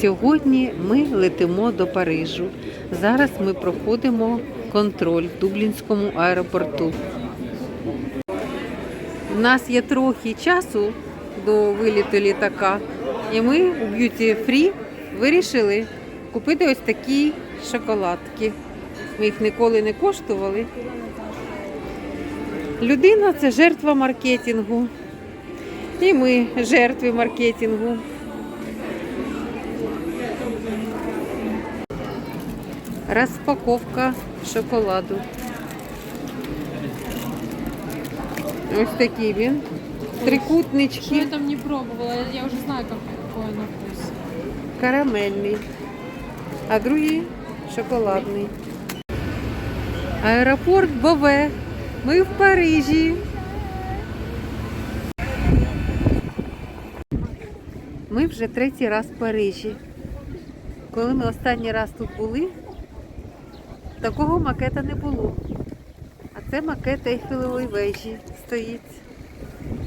Сьогодні ми летимо до Парижу. Зараз ми проходимо контроль в Дублінському аеропорту. У нас є трохи часу до виліту літака, і ми у Beauty Free вирішили купити ось такі шоколадки. Ми їх ніколи не коштували. Людина це жертва маркетингу. І ми жертви маркетингу. Розпаковка шоколаду. Ось такий він. Трикутнички. я там не пробовала, я, уже знаю, как, какой на вкус. карамельний, а другий шоколадний. Аеропорт Бове. Ми в Парижі. Ми вже третій раз в Парижі. Коли ми останній раз тут були, такого макета не було. А це макет Ейфелевої вежі стоїть.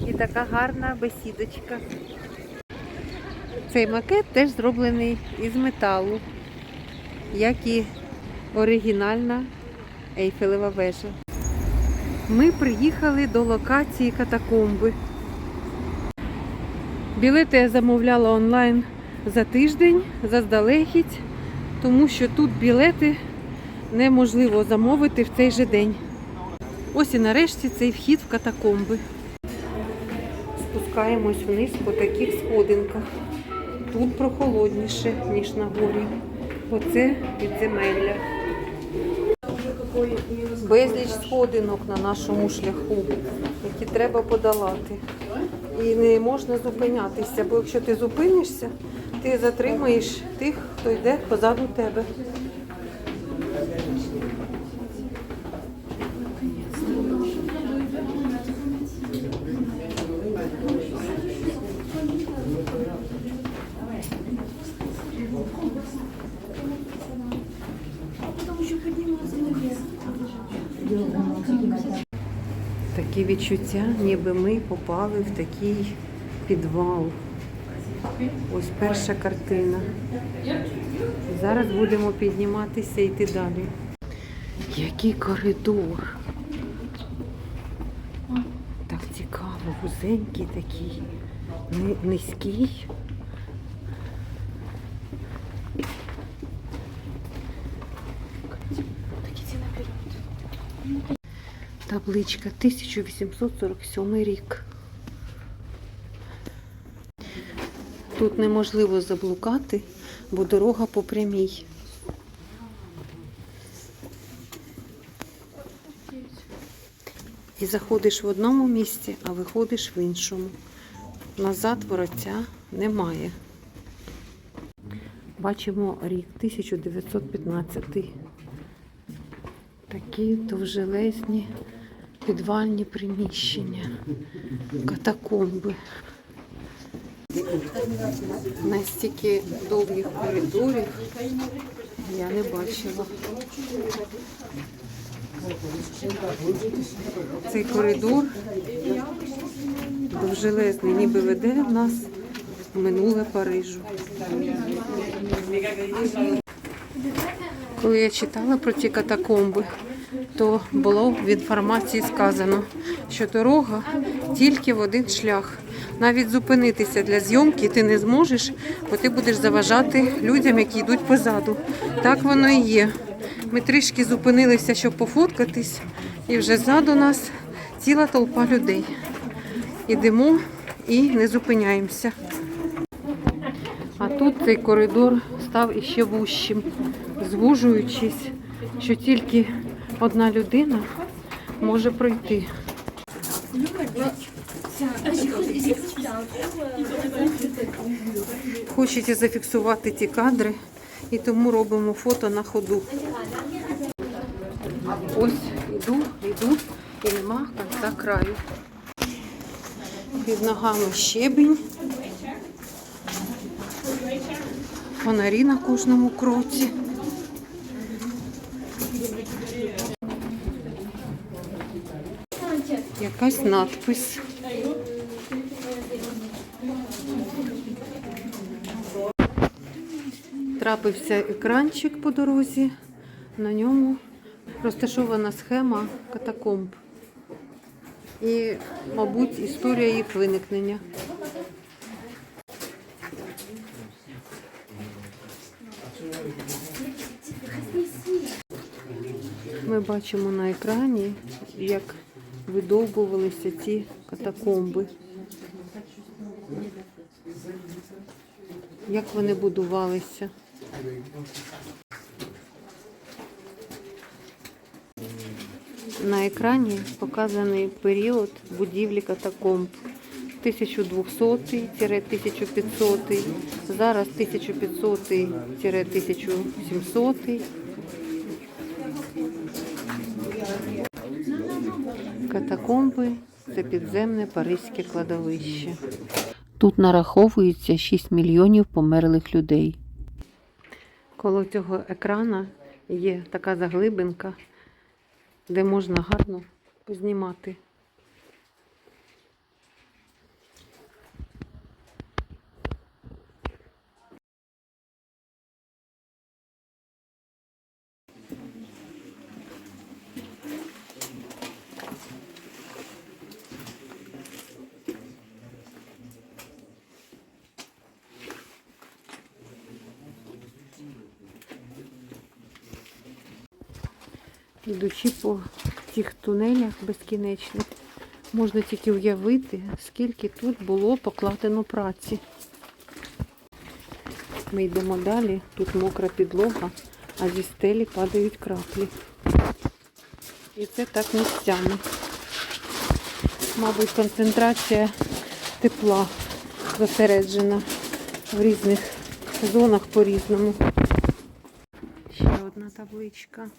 І така гарна бесідочка. Цей макет теж зроблений із металу, як і оригінальна Ейфелева вежа. Ми приїхали до локації катакомби. Білети я замовляла онлайн за тиждень, заздалегідь, тому що тут білети неможливо замовити в цей же день. Ось і нарешті цей вхід в катакомби. Спускаємось вниз по таких сходинках. Тут прохолодніше, ніж на горі. Оце підземелля. Безліч сходинок на нашому шляху, які треба подолати. І не можна зупинятися, бо якщо ти зупинишся, ти затримаєш тих, хто йде позаду тебе. Відчуття, ніби ми попали в такий підвал. Ось перша картина. Зараз будемо підніматися і йти далі. Який коридор. Так цікаво, вузенький такий, низький. Табличка 1847 рік. Тут неможливо заблукати, бо дорога по прямій. І заходиш в одному місці, а виходиш в іншому. Назад вороття немає. Бачимо рік 1915. Такі довжелезні підвальні приміщення, катакомби. Настільки довгих коридорів я не бачила. Цей коридор довжелезний, ніби веде в нас минуле Парижу. Коли я читала про ці катакомби, то було в інформації сказано, що дорога тільки в один шлях. Навіть зупинитися для зйомки ти не зможеш, бо ти будеш заважати людям, які йдуть позаду. Так воно і є. Ми трішки зупинилися, щоб пофоткатись, і вже ззаду нас ціла толпа людей. Ідемо і не зупиняємося. А тут цей коридор став іще вущим, звужуючись, що тільки одна людина може пройти. Хочете зафіксувати ці кадри, і тому робимо фото на ходу. Ось йду, йду, і нема кінця краю. Під ногами щебінь. Фонарі на кожному кроці. Якась надпис. трапився екранчик по дорозі. На ньому розташована схема катакомб. І, мабуть, історія їх виникнення. Ми бачимо на екрані, як видовбувалися ці катакомби. Як вони будувалися. На екрані показаний період будівлі катакомб 1200-1500, зараз 1500-1700. Катакомби це підземне паризьке кладовище. Тут нараховується 6 мільйонів померлих людей. Коло цього екрана є така заглибинка, де можна гарно познімати. Ідучи по тих тунелях безкінечних, можна тільки уявити, скільки тут було покладено праці. Ми йдемо далі, тут мокра підлога, а зі стелі падають краплі. І це так місцями. Мабуть, концентрація тепла зосереджена в різних зонах по-різному. Ще одна табличка.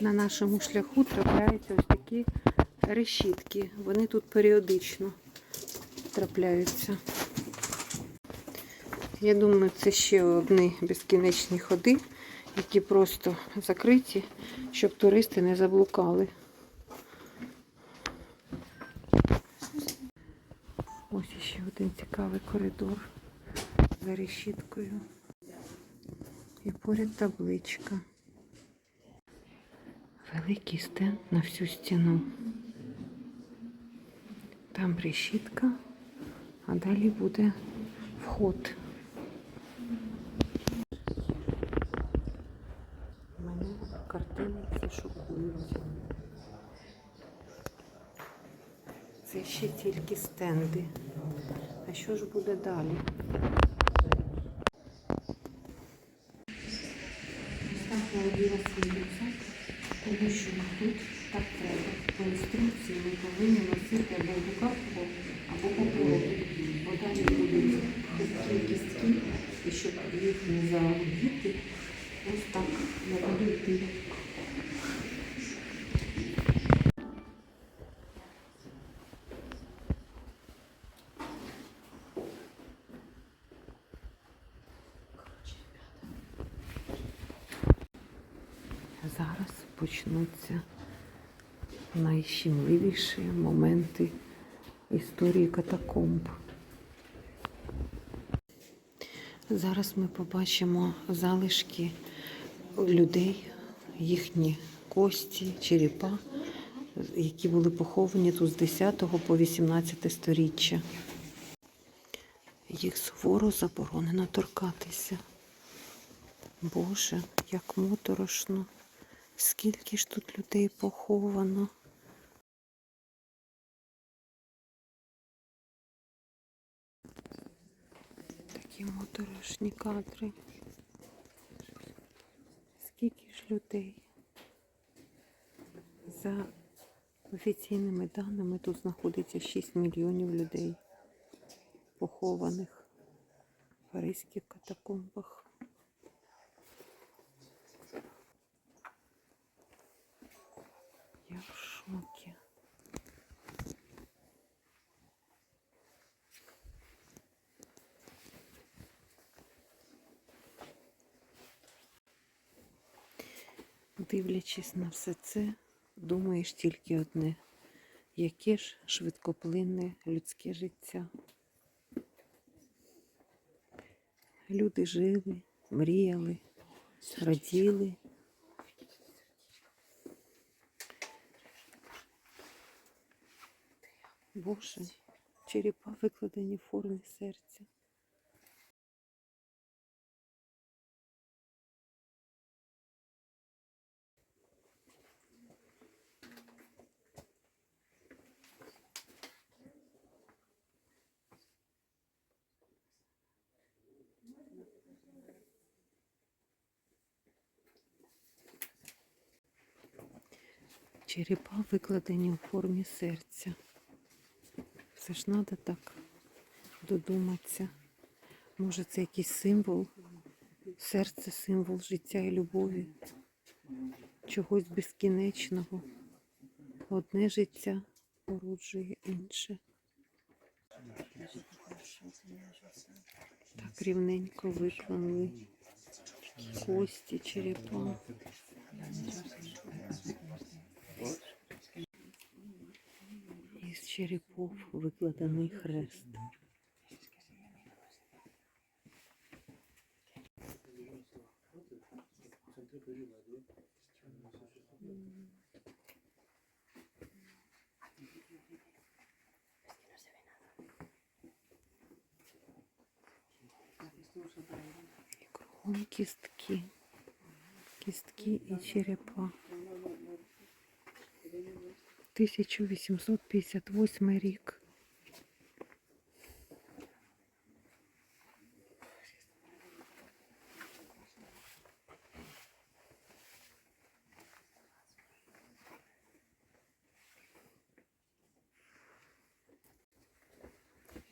На нашому шляху трапляються ось такі решітки. Вони тут періодично трапляються. Я думаю, це ще одні безкінечні ходи, які просто закриті, щоб туристи не заблукали. Ось ще один цікавий коридор за решіткою. І поряд табличка. Великий стенд на всю стіну. Там решітка, а далі буде вход. Мене картини ці шокують. Це ще тільки стенди. А що ж буде далі? Ось так народила свій рюкзак, тому що тут так треба. По інструкції ми повинні носити або рукавку, або попереду. Бо далі будуть такі кістки, і щоб їх не загубити, ось так я буду йти. Зараз почнуться найщемливіші моменти історії катакомб. Зараз ми побачимо залишки людей, їхні кості, черепа, які були поховані тут з 10 по 18 сторіччя. Їх суворо заборонено торкатися. Боже, як моторошно. Скільки ж тут людей поховано? Такі моторошні кадри. Скільки ж людей? За офіційними даними тут знаходиться 6 мільйонів людей похованих в паризьких катакомбах. Я в шокі. Дивлячись на все це, думаєш тільки одне. Яке ж швидкоплинне людське життя. Люди жили, мріяли, раділи. Боже, черепа викладені в формі серця. Черепа викладені у формі серця. Все ж треба так додуматися. Може, це якийсь символ, серце символ життя і любові, чогось безкінечного. Одне життя породжує інше. Так рівненько виклали кості черепа. черепов викладений хрест. І кругом кістки. Кістки і черепа. 1858 рік.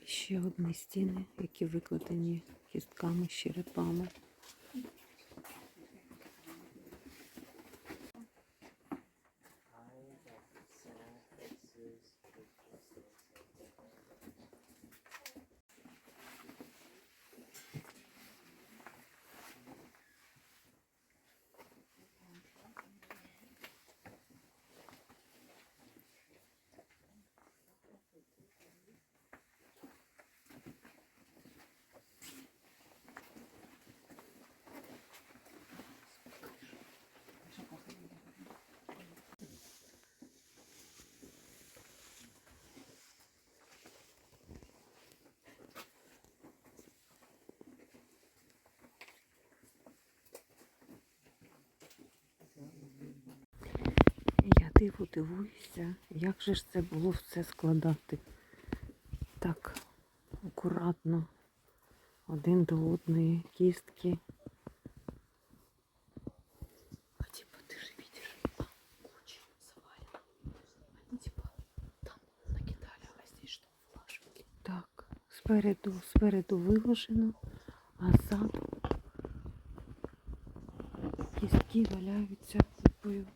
Ще одні стіни, які викладені кістками, черепами. Я диву дивуюся, як же ж це було все складати так акуратно, один до одної кістки. Спереду, спереду виложено, а ззаду кістки валяються купою.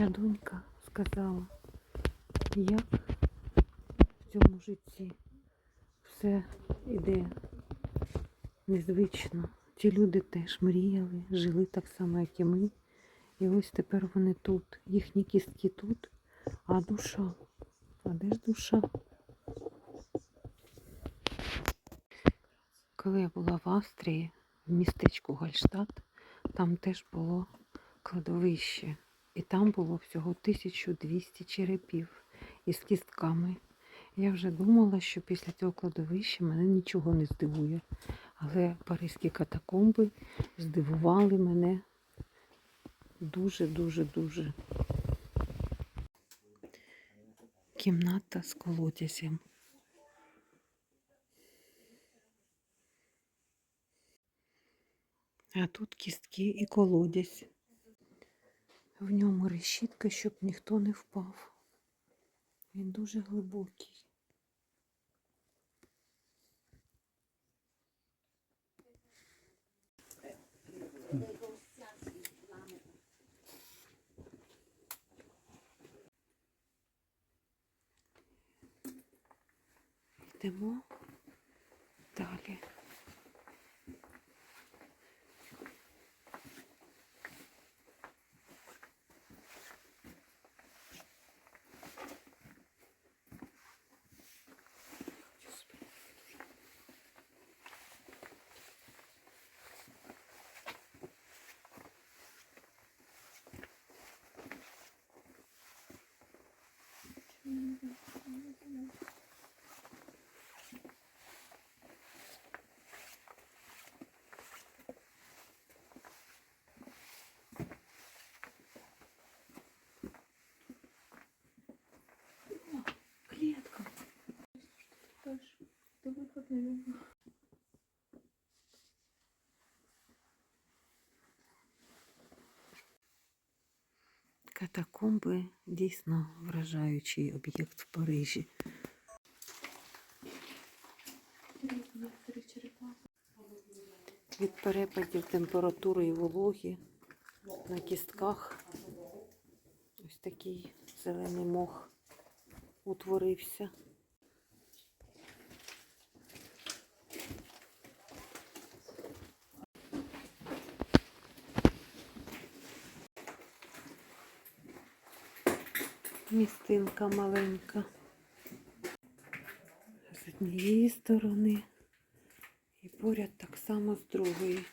Моя донька сказала, як в цьому житті все іде незвично. Ті люди теж мріяли, жили так само, як і ми. І ось тепер вони тут. Їхні кістки тут, а душа. А де ж душа? Коли я була в Австрії, в містечку Гальштадт, там теж було кладовище. І там було всього 1200 черепів із кістками. Я вже думала, що після цього кладовища мене нічого не здивує. Але паризькі катакомби здивували мене дуже-дуже дуже. Кімната з колодязем. А тут кістки і колодязь. В ньому решітка, щоб ніхто не впав. Він дуже глибокий. Йдемо наверное. Катакомби дійсно вражаючий об'єкт в Парижі. Від перепадів температури і вологи на кістках ось такий зелений мох утворився. Містинка маленька. З однієї сторони і поряд так само з другої.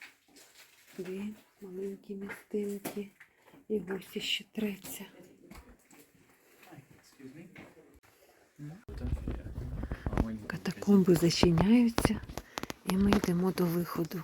Дві маленькі містинки. І гості ще треться. Катакомби зачиняються і ми йдемо до виходу.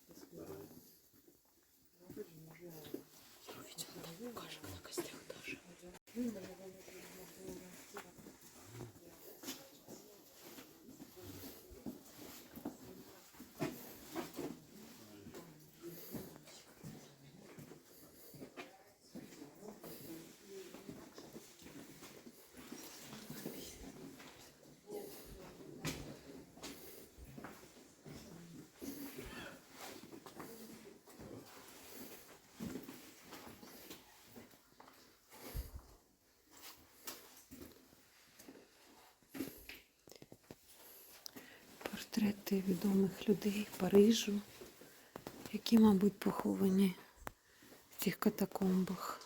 якось так. Портрети відомих людей Парижу, які, мабуть, поховані в цих катакомбах.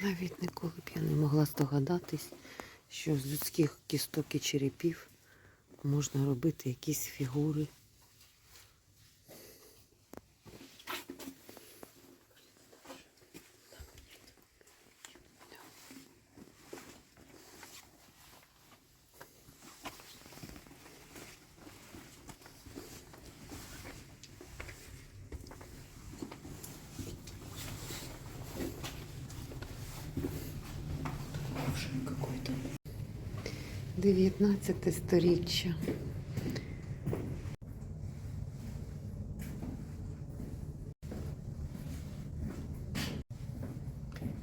Навіть ніколи б я не могла здогадатись, що з людських кісток і черепів можна робити якісь фігури. Какой-то. 19 сторіччя.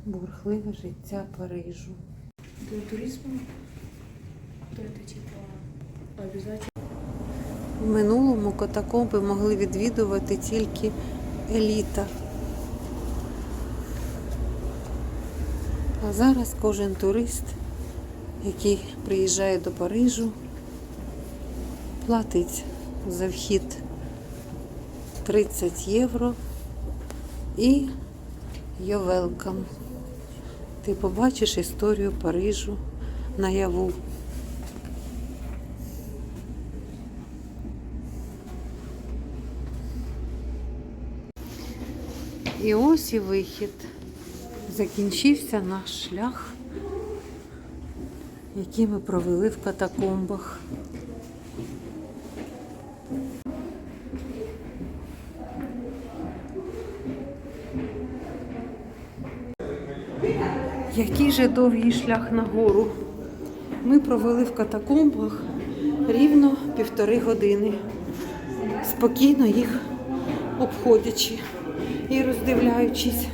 Бурхливе життя Парижу. Для туризма? То это типа обязательно. В минулому катакомби могли відвідувати тільки еліта. А зараз кожен турист, який приїжджає до Парижу, платить за вхід 30 євро і you're welcome. Ти побачиш історію Парижу наяву. І ось і вихід. Закінчився наш шлях, який ми провели в катакомбах. Який же довгий шлях нагору. Ми провели в катакомбах рівно півтори години, спокійно їх обходячи і роздивляючись.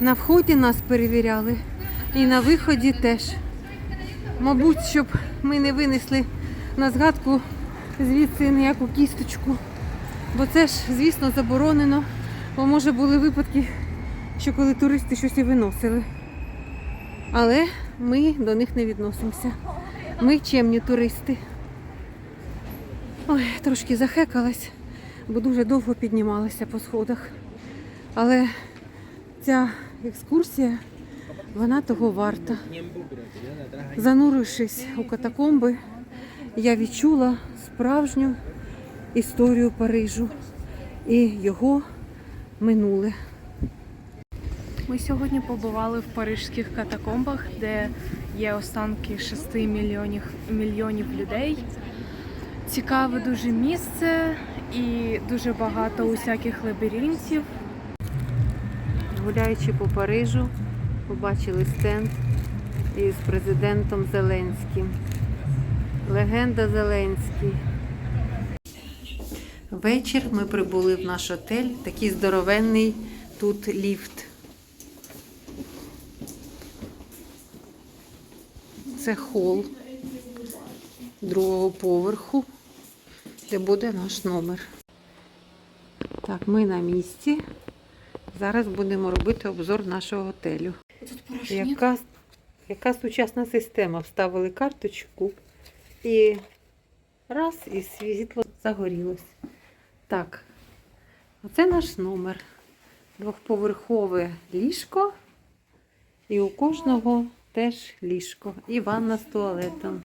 На вході нас перевіряли і на виході теж. Мабуть, щоб ми не винесли на згадку звідси ніяку кісточку. Бо це ж, звісно, заборонено. Бо може були випадки, що коли туристи щось і виносили. Але ми до них не відносимося. Ми чемні туристи. Ой, трошки захекалась, бо дуже довго піднімалася по сходах. Але ця екскурсія, вона того варта. Занурившись у катакомби, я відчула справжню історію Парижу і його минуле. Ми сьогодні побували в парижських катакомбах, де є останки 6 мільйонів, мільйонів людей. Цікаве дуже місце і дуже багато усяких лабіринтів. Гуляючи по Парижу, побачили стенд із президентом Зеленським. Легенда Зеленський. Вечір ми прибули в наш отель. Такий здоровенний тут ліфт. Це хол другого поверху, де буде наш номер. Так, ми на місці. Зараз будемо робити обзор нашого готелю. Яка, яка сучасна система? Вставили карточку і раз, і світло загорілось. Так, оце наш номер. Двохповерхове ліжко. І у кожного теж ліжко. І ванна з туалетом.